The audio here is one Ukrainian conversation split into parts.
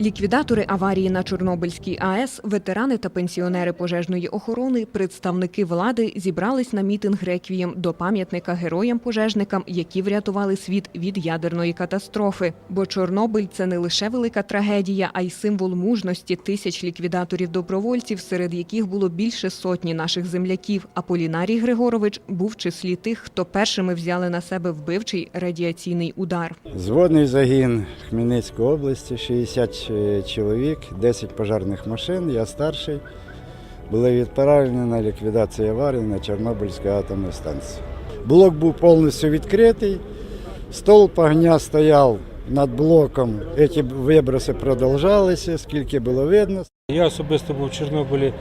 Ліквідатори аварії на Чорнобильській АЕС, ветерани та пенсіонери пожежної охорони, представники влади зібрались на мітинг реквієм до пам'ятника героям-пожежникам, які врятували світ від ядерної катастрофи. Бо Чорнобиль це не лише велика трагедія, а й символ мужності тисяч ліквідаторів-добровольців, серед яких було більше сотні наших земляків. А Полінарій Григорович був в числі тих, хто першими взяли на себе вбивчий радіаційний удар. Зводний загін Хмельницької області, 60 чоловік, 10 пожежних машин, я старший. Були відправлені на ліквідацію аварії на Чорнобильській атомній станції. Блок був повністю відкритий, столб огня стояв над блоком. Ці виброси продовжалися, скільки було видно. Я особисто був в Чорнобилі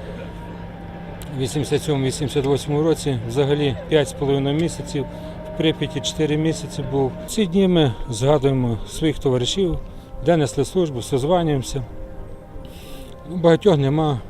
в 87-88 році, взагалі 5,5 місяців, в Прип'яті 4 місяці був. Ці дні ми згадуємо своїх товаришів, де несли службу, созванюємося. Ну, Багатьох нема.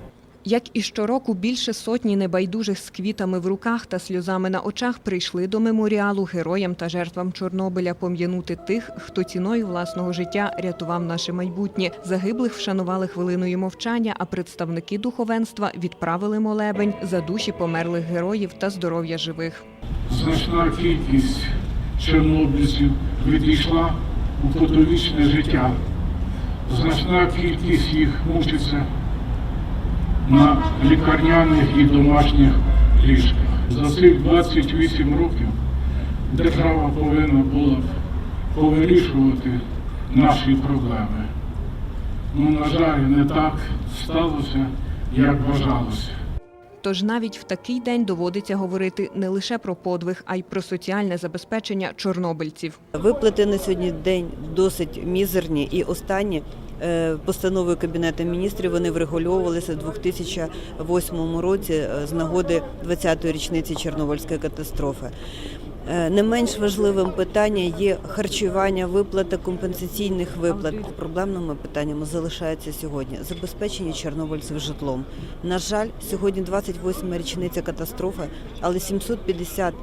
Як і щороку, більше сотні небайдужих з квітами в руках та сльозами на очах прийшли до меморіалу героям та жертвам Чорнобиля пом'янути тих, хто ціною власного життя рятував наше майбутнє. Загиблих вшанували хвилиною мовчання, а представники духовенства відправили молебень за душі померлих героїв та здоров'я живих. значна кількість чорнобильців відійшла у потовічне життя. Значна кількість їх мучиться на лікарняних і домашніх ліжках. За цих 28 років держава повинна була повирішувати наші проблеми. Ну, на жаль, не так сталося, як бажалося. Тож навіть в такий день доводиться говорити не лише про подвиг, а й про соціальне забезпечення чорнобильців. Виплати на сьогодні день досить мізерні і останні е, постановою Кабінету міністрів вони врегульовувалися в 2008 році е, з нагоди 20-ї річниці Чорнобильської катастрофи. Е, Не менш важливим питанням є харчування, виплата компенсаційних виплат. Проблемними питаннями залишається сьогодні забезпечення чорнобильців житлом. На жаль, сьогодні 28 річниця катастрофи, але 750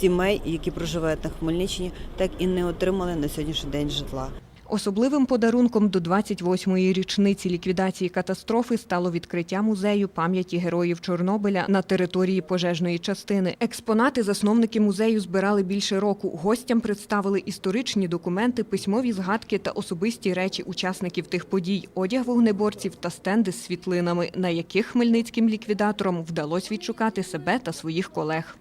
сімей, які проживають на Хмельниччині, так і не отримали на сьогоднішній день житла. Особливим подарунком до 28-ї річниці ліквідації катастрофи стало відкриття музею пам'яті героїв Чорнобиля на території пожежної частини. Експонати засновники музею збирали більше року. Гостям представили історичні документи, письмові згадки та особисті речі учасників тих подій, одяг вогнеборців та стенди з світлинами, на яких хмельницьким ліквідаторам вдалося відшукати себе та своїх колег.